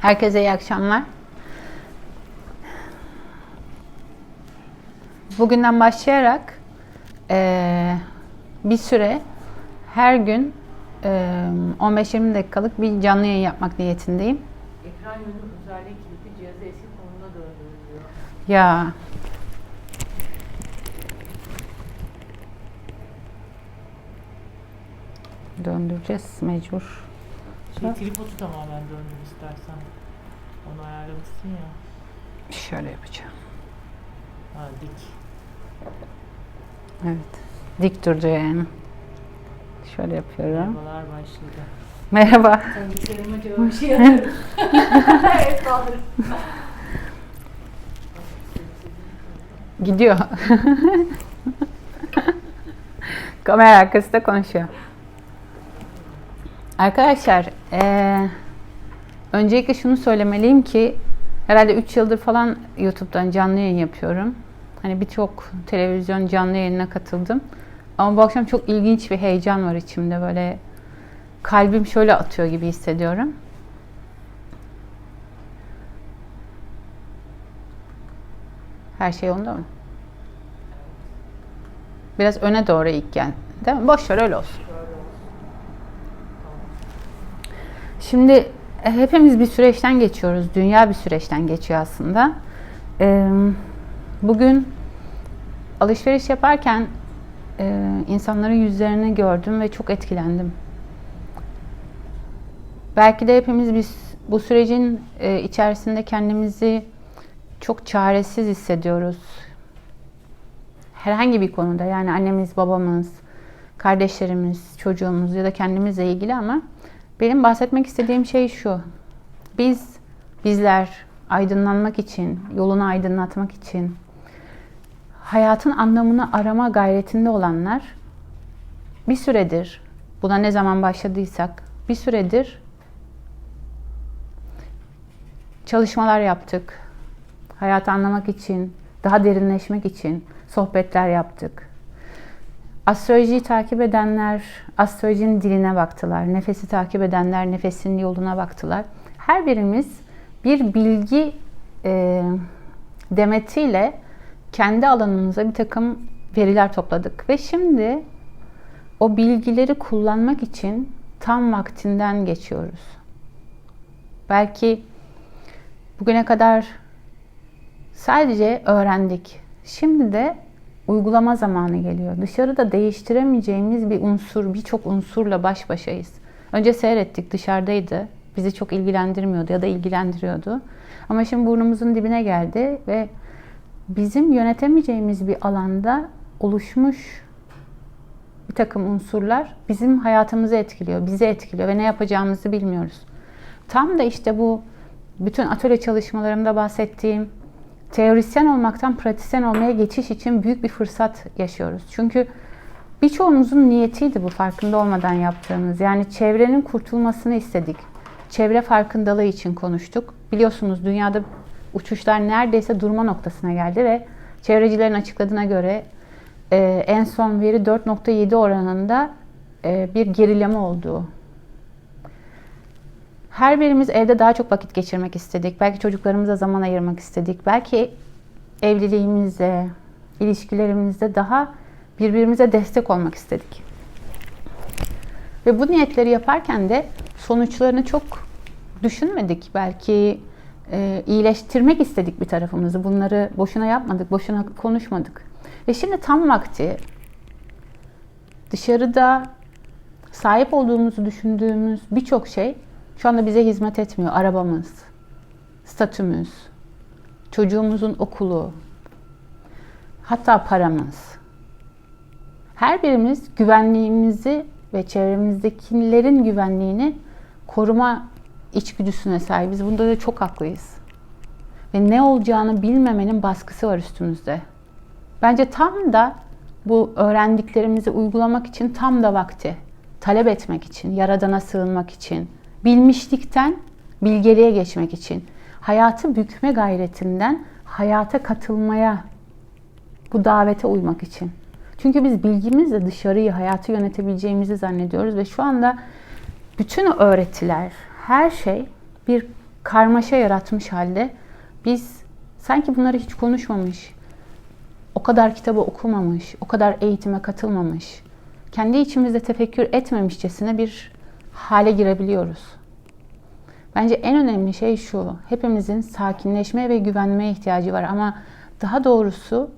Herkese iyi akşamlar. Bugünden başlayarak eee, bir süre her gün eee, 15-20 dakikalık bir canlı yayın yapmak niyetindeyim. Ekran yönü özelliği kilitli cihazı eski konumuna döndürülüyor. Ya döndüreceğiz mecbur. Şey, tripodu tamamen döndür istersen. Onu ayarlamışsın ya. Şöyle yapacağım. Ha dik. Evet. Dik durdu yani. Şöyle yapıyorum. Merhabalar başladı. Merhaba. Sen bir kelime cevabı şey yapıyorum. evet kaldır. Gidiyor. Kamera arkasında konuşuyor. Arkadaşlar, eee, öncelikle şunu söylemeliyim ki herhalde 3 yıldır falan YouTube'dan canlı yayın yapıyorum. Hani birçok televizyon canlı yayınına katıldım. Ama bu akşam çok ilginç bir heyecan var içimde. Böyle kalbim şöyle atıyor gibi hissediyorum. Her şey onda mı? Biraz öne doğru ilk gel. Değil mi? Boş ver öyle olsun. Şimdi e, hepimiz bir süreçten geçiyoruz. Dünya bir süreçten geçiyor aslında. Ee, Bugün alışveriş yaparken e, insanların yüzlerini gördüm ve çok etkilendim. Belki de hepimiz biz bu sürecin e, içerisinde kendimizi çok çaresiz hissediyoruz. Herhangi bir konuda yani annemiz, babamız, kardeşlerimiz, çocuğumuz ya da kendimizle ilgili ama benim bahsetmek istediğim şey şu. Biz, bizler aydınlanmak için, yolunu aydınlatmak için, hayatın anlamını arama gayretinde olanlar bir süredir, buna ne zaman başladıysak, bir süredir çalışmalar yaptık. Hayatı anlamak için, daha derinleşmek için sohbetler yaptık. Astrolojiyi takip edenler astrolojinin diline baktılar. Nefesi takip edenler nefesin yoluna baktılar. Her birimiz bir bilgi e, demetiyle kendi alanımıza bir takım veriler topladık. Ve şimdi o bilgileri kullanmak için tam vaktinden geçiyoruz. Belki bugüne kadar sadece öğrendik. Şimdi de uygulama zamanı geliyor. Dışarıda değiştiremeyeceğimiz bir unsur, birçok unsurla baş başayız. Önce seyrettik, dışarıdaydı. Bizi çok ilgilendirmiyordu ya da ilgilendiriyordu. Ama şimdi burnumuzun dibine geldi ve bizim yönetemeyeceğimiz bir alanda oluşmuş bir takım unsurlar bizim hayatımızı etkiliyor, bizi etkiliyor ve ne yapacağımızı bilmiyoruz. Tam da işte bu bütün atölye çalışmalarımda bahsettiğim teorisyen olmaktan pratisyen olmaya geçiş için büyük bir fırsat yaşıyoruz. Çünkü birçoğumuzun niyetiydi bu farkında olmadan yaptığımız. Yani çevrenin kurtulmasını istedik. Çevre farkındalığı için konuştuk. Biliyorsunuz dünyada uçuşlar neredeyse durma noktasına geldi ve çevrecilerin açıkladığına göre e, en son veri 4.7 oranında e, bir gerileme olduğu. Her birimiz evde daha çok vakit geçirmek istedik. Belki çocuklarımıza zaman ayırmak istedik. Belki evliliğimizde, ilişkilerimizde daha birbirimize destek olmak istedik. Ve bu niyetleri yaparken de sonuçlarını çok düşünmedik. Belki e, iyileştirmek istedik bir tarafımızı. Bunları boşuna yapmadık, boşuna konuşmadık. Ve şimdi tam vakti dışarıda sahip olduğumuzu düşündüğümüz birçok şey şu anda bize hizmet etmiyor. Arabamız, statümüz, çocuğumuzun okulu, hatta paramız. Her birimiz güvenliğimizi ve çevremizdekilerin güvenliğini koruma içgüdüsüne sahibiz. Bunda da çok haklıyız. Ve ne olacağını bilmemenin baskısı var üstümüzde. Bence tam da bu öğrendiklerimizi uygulamak için tam da vakti. Talep etmek için, yaradana sığınmak için, bilmişlikten bilgeliğe geçmek için, hayatı bükme gayretinden hayata katılmaya, bu davete uymak için. Çünkü biz bilgimizle dışarıyı, hayatı yönetebileceğimizi zannediyoruz ve şu anda bütün öğretiler, her şey bir karmaşa yaratmış halde biz sanki bunları hiç konuşmamış, o kadar kitabı okumamış, o kadar eğitime katılmamış, kendi içimizde tefekkür etmemişçesine bir hale girebiliyoruz. Bence en önemli şey şu, hepimizin sakinleşmeye ve güvenmeye ihtiyacı var ama daha doğrusu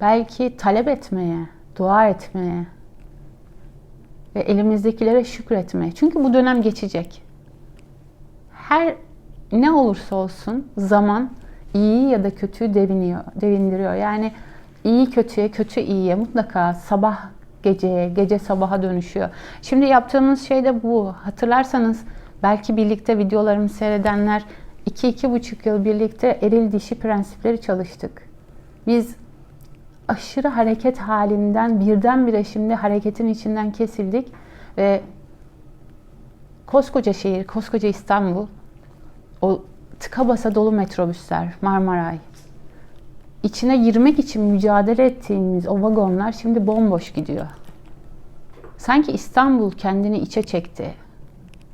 belki talep etmeye, dua etmeye ve elimizdekilere şükretmeye. Çünkü bu dönem geçecek. Her ne olursa olsun zaman iyi ya da kötüyü deviniyor, devindiriyor. Yani iyi kötüye, kötü iyiye mutlaka sabah geceye, gece sabaha dönüşüyor. Şimdi yaptığımız şey de bu. Hatırlarsanız belki birlikte videolarımı seyredenler 2-2,5 yıl birlikte eril dişi prensipleri çalıştık. Biz aşırı hareket halinden birdenbire şimdi hareketin içinden kesildik ve koskoca şehir, koskoca İstanbul, o tıka basa dolu metrobüsler, Marmaray, içine girmek için mücadele ettiğimiz o vagonlar şimdi bomboş gidiyor. Sanki İstanbul kendini içe çekti.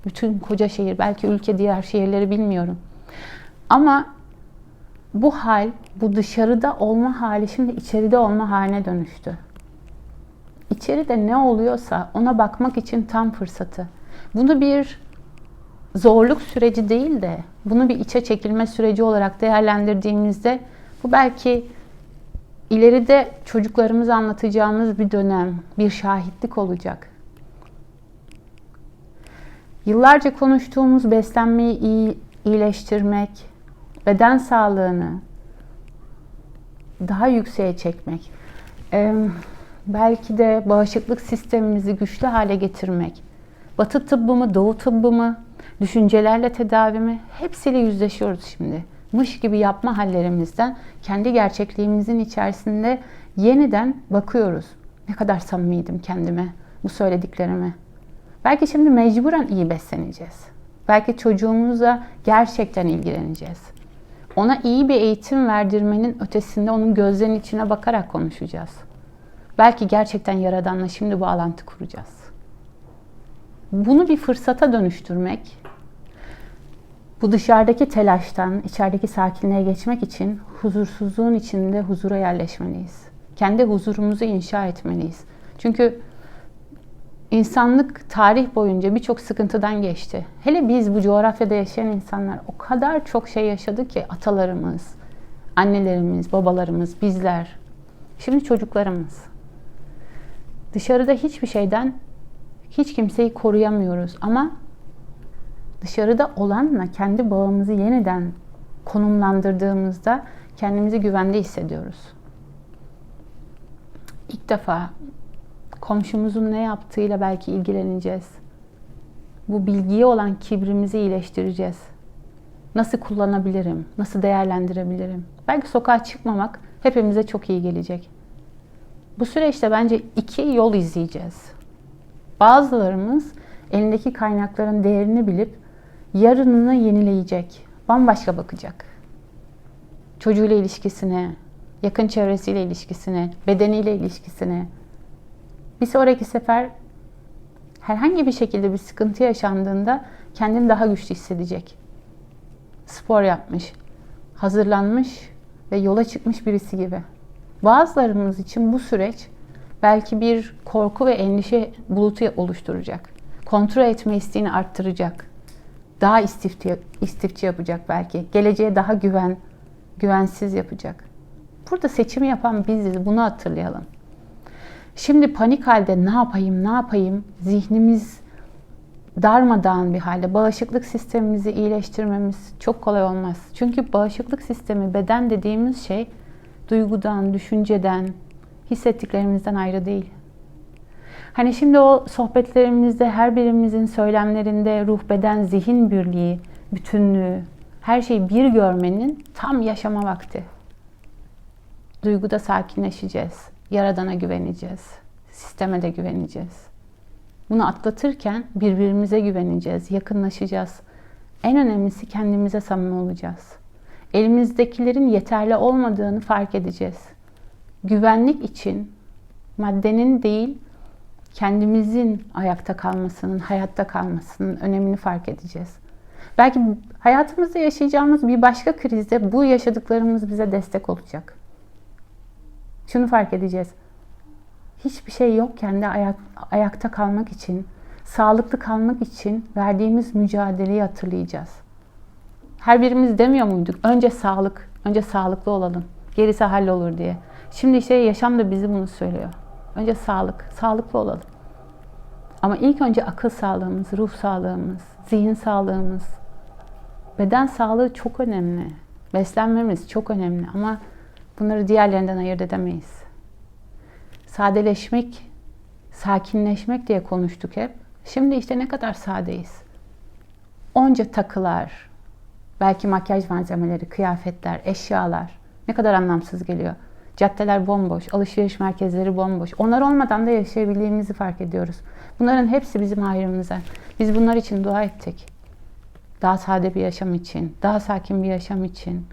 Bütün koca şehir, belki ülke diğer şehirleri bilmiyorum. Ama bu hal, bu dışarıda olma hali şimdi içeride olma haline dönüştü. İçeride ne oluyorsa ona bakmak için tam fırsatı. Bunu bir zorluk süreci değil de bunu bir içe çekilme süreci olarak değerlendirdiğimizde bu belki ileride çocuklarımıza anlatacağımız bir dönem, bir şahitlik olacak. Yıllarca konuştuğumuz beslenmeyi iyi, iyileştirmek, beden sağlığını daha yükseğe çekmek, ee, belki de bağışıklık sistemimizi güçlü hale getirmek, Batı tıbbı mı, Doğu tıbbı mı, düşüncelerle tedavi mi? Hepsiyle yüzleşiyoruz şimdi. Mış gibi yapma hallerimizden kendi gerçekliğimizin içerisinde yeniden bakıyoruz. Ne kadar samimiydim kendime, bu söylediklerime. Belki şimdi mecburen iyi besleneceğiz. Belki çocuğumuza gerçekten ilgileneceğiz. Ona iyi bir eğitim verdirmenin ötesinde onun gözlerinin içine bakarak konuşacağız. Belki gerçekten Yaradan'la şimdi bağlantı kuracağız. Bunu bir fırsata dönüştürmek, bu dışarıdaki telaştan içerideki sakinliğe geçmek için huzursuzluğun içinde huzura yerleşmeliyiz. Kendi huzurumuzu inşa etmeliyiz. Çünkü insanlık tarih boyunca birçok sıkıntıdan geçti. Hele biz bu coğrafyada yaşayan insanlar o kadar çok şey yaşadı ki atalarımız, annelerimiz, babalarımız, bizler, şimdi çocuklarımız. Dışarıda hiçbir şeyden hiç kimseyi koruyamıyoruz ama dışarıda olanla kendi bağımızı yeniden konumlandırdığımızda kendimizi güvende hissediyoruz. İlk defa komşumuzun ne yaptığıyla belki ilgileneceğiz. Bu bilgiye olan kibrimizi iyileştireceğiz. Nasıl kullanabilirim? Nasıl değerlendirebilirim? Belki sokağa çıkmamak hepimize çok iyi gelecek. Bu süreçte bence iki yol izleyeceğiz. Bazılarımız elindeki kaynakların değerini bilip yarınını yenileyecek, bambaşka bakacak. Çocuğuyla ilişkisine, yakın çevresiyle ilişkisine, bedeniyle ilişkisine. Bir sonraki sefer herhangi bir şekilde bir sıkıntı yaşandığında kendini daha güçlü hissedecek. Spor yapmış, hazırlanmış ve yola çıkmış birisi gibi. Bazılarımız için bu süreç belki bir korku ve endişe bulutu oluşturacak. Kontrol etme isteğini arttıracak. Daha istifçi, istifçi yapacak belki. Geleceğe daha güven, güvensiz yapacak. Burada seçimi yapan biziz. Bunu hatırlayalım. Şimdi panik halde ne yapayım, ne yapayım? Zihnimiz darmadağın bir halde. Bağışıklık sistemimizi iyileştirmemiz çok kolay olmaz. Çünkü bağışıklık sistemi, beden dediğimiz şey duygudan, düşünceden, hissettiklerimizden ayrı değil. Hani şimdi o sohbetlerimizde her birimizin söylemlerinde ruh, beden, zihin birliği, bütünlüğü, her şeyi bir görmenin tam yaşama vakti. Duyguda sakinleşeceğiz. Yaradana güveneceğiz. Sisteme de güveneceğiz. Bunu atlatırken birbirimize güveneceğiz, yakınlaşacağız. En önemlisi kendimize samimi olacağız. Elimizdekilerin yeterli olmadığını fark edeceğiz. Güvenlik için maddenin değil, kendimizin ayakta kalmasının, hayatta kalmasının önemini fark edeceğiz. Belki hayatımızda yaşayacağımız bir başka krizde bu yaşadıklarımız bize destek olacak. Şunu fark edeceğiz. Hiçbir şey yokken de ayak, ayakta kalmak için, sağlıklı kalmak için verdiğimiz mücadeleyi hatırlayacağız. Her birimiz demiyor muyduk? Önce sağlık, önce sağlıklı olalım. Gerisi hallolur diye. Şimdi işte yaşam da bizi bunu söylüyor. Önce sağlık, sağlıklı olalım. Ama ilk önce akıl sağlığımız, ruh sağlığımız, zihin sağlığımız, beden sağlığı çok önemli. Beslenmemiz çok önemli ama bunları diğerlerinden ayırt edemeyiz. Sadeleşmek, sakinleşmek diye konuştuk hep. Şimdi işte ne kadar sadeyiz. Onca takılar, belki makyaj malzemeleri, kıyafetler, eşyalar ne kadar anlamsız geliyor. Caddeler bomboş, alışveriş merkezleri bomboş. Onlar olmadan da yaşayabildiğimizi fark ediyoruz. Bunların hepsi bizim hayrımıza. Biz bunlar için dua ettik. Daha sade bir yaşam için, daha sakin bir yaşam için,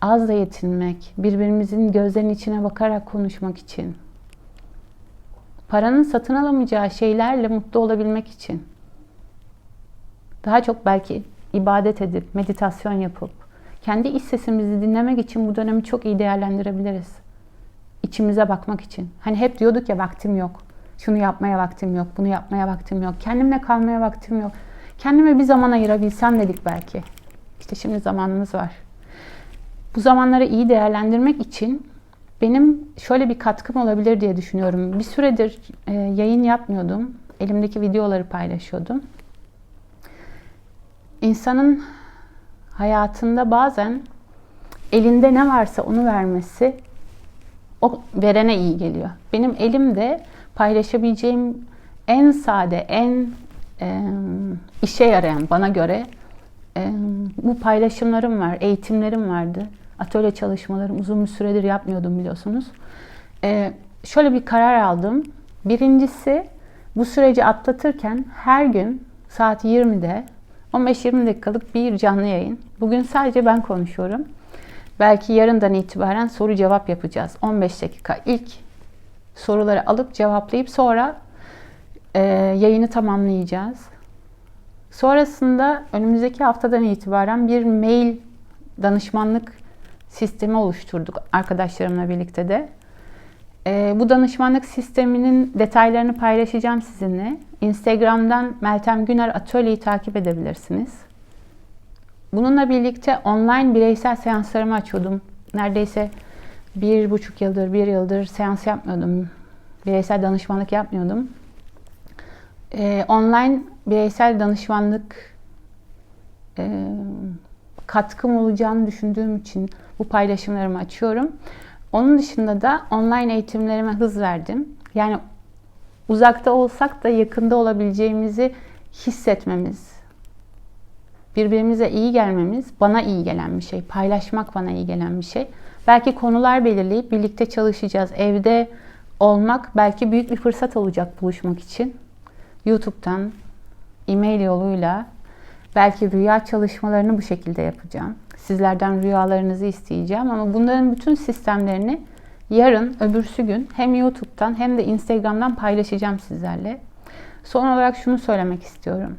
az da yetinmek, birbirimizin gözlerinin içine bakarak konuşmak için. Paranın satın alamayacağı şeylerle mutlu olabilmek için. Daha çok belki ibadet edip, meditasyon yapıp, kendi iç sesimizi dinlemek için bu dönemi çok iyi değerlendirebiliriz. İçimize bakmak için. Hani hep diyorduk ya vaktim yok. Şunu yapmaya vaktim yok, bunu yapmaya vaktim yok. Kendimle kalmaya vaktim yok. Kendime bir zaman ayırabilsem dedik belki. İşte şimdi zamanımız var. Bu zamanları iyi değerlendirmek için benim şöyle bir katkım olabilir diye düşünüyorum. Bir süredir e, yayın yapmıyordum. Elimdeki videoları paylaşıyordum. İnsanın hayatında bazen elinde ne varsa onu vermesi o verene iyi geliyor. Benim elimde paylaşabileceğim en sade, en e, işe yarayan bana göre e, bu paylaşımlarım var, eğitimlerim vardı. Atölye çalışmalarım uzun bir süredir yapmıyordum biliyorsunuz. E, şöyle bir karar aldım. Birincisi bu süreci atlatırken her gün saat 20'de 15-20 dakikalık bir canlı yayın. Bugün sadece ben konuşuyorum. Belki yarından itibaren soru cevap yapacağız. 15 dakika ilk soruları alıp cevaplayıp sonra e, yayını tamamlayacağız. Sonrasında önümüzdeki haftadan itibaren bir mail danışmanlık sistemi oluşturduk arkadaşlarımla birlikte de. E, bu danışmanlık sisteminin detaylarını paylaşacağım sizinle. Instagram'dan Meltem Güner Atölye'yi takip edebilirsiniz. Bununla birlikte online bireysel seanslarımı açıyordum. Neredeyse bir buçuk yıldır, bir yıldır seans yapmıyordum. Bireysel danışmanlık yapmıyordum. Ee, online bireysel danışmanlık e, katkım olacağını düşündüğüm için bu paylaşımlarımı açıyorum. Onun dışında da online eğitimlerime hız verdim. Yani uzakta olsak da yakında olabileceğimizi hissetmemiz, birbirimize iyi gelmemiz bana iyi gelen bir şey. Paylaşmak bana iyi gelen bir şey. Belki konular belirleyip birlikte çalışacağız. Evde olmak belki büyük bir fırsat olacak buluşmak için. YouTube'dan, e-mail yoluyla belki rüya çalışmalarını bu şekilde yapacağım. Sizlerden rüyalarınızı isteyeceğim ama bunların bütün sistemlerini yarın, öbürsü gün hem YouTube'dan hem de Instagram'dan paylaşacağım sizlerle. Son olarak şunu söylemek istiyorum.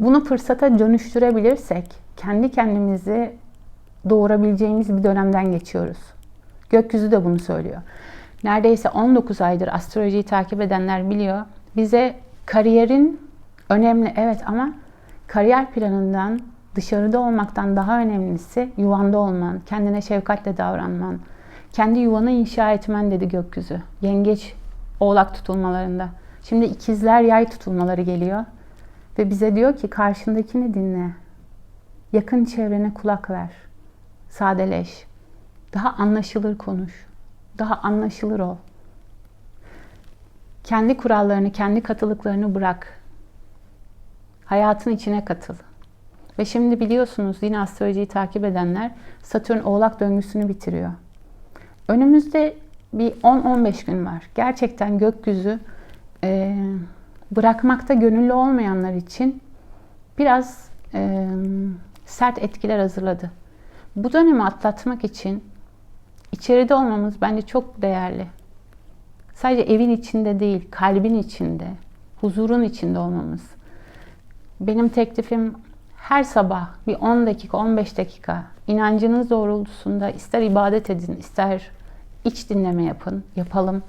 Bunu fırsata dönüştürebilirsek kendi kendimizi doğurabileceğimiz bir dönemden geçiyoruz. Gökyüzü de bunu söylüyor. Neredeyse 19 aydır astrolojiyi takip edenler biliyor. Bize kariyerin önemli evet ama kariyer planından dışarıda olmaktan daha önemlisi yuvanda olman, kendine şefkatle davranman, kendi yuvanı inşa etmen dedi gökyüzü. Yengeç, oğlak tutulmalarında. Şimdi ikizler yay tutulmaları geliyor. Ve bize diyor ki karşındakini dinle. Yakın çevrene kulak ver. Sadeleş. Daha anlaşılır konuş. Daha anlaşılır ol. Kendi kurallarını, kendi katılıklarını bırak. Hayatın içine katıl. Ve şimdi biliyorsunuz yine astrolojiyi takip edenler Satürn oğlak döngüsünü bitiriyor. Önümüzde bir 10-15 gün var. Gerçekten gökyüzü e, bırakmakta gönüllü olmayanlar için biraz e, sert etkiler hazırladı. Bu dönemi atlatmak için içeride olmamız bence çok değerli. Sadece evin içinde değil, kalbin içinde, huzurun içinde olmamız. Benim teklifim her sabah bir 10 dakika, 15 dakika inancınız doğrultusunda ister ibadet edin, ister iç dinleme yapın, yapalım.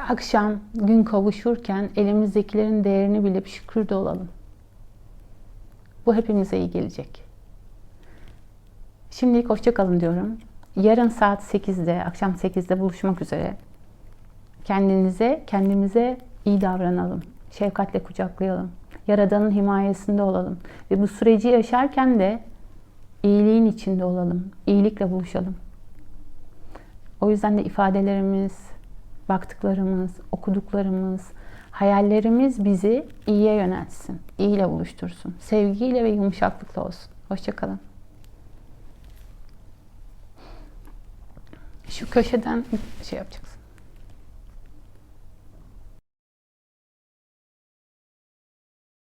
Akşam gün kavuşurken elimizdekilerin değerini bilip şükür de olalım. Bu hepimize iyi gelecek. Şimdilik hoşça kalın diyorum. Yarın saat 8'de, akşam 8'de buluşmak üzere. Kendinize, kendimize iyi davranalım. Şefkatle kucaklayalım. Yaradanın himayesinde olalım. Ve bu süreci yaşarken de iyiliğin içinde olalım. İyilikle buluşalım. O yüzden de ifadelerimiz, baktıklarımız, okuduklarımız, hayallerimiz bizi iyiye yöneltsin. iyiyle buluştursun. Sevgiyle ve yumuşaklıkla olsun. Hoşçakalın. Şu köşeden şey yapacaksın.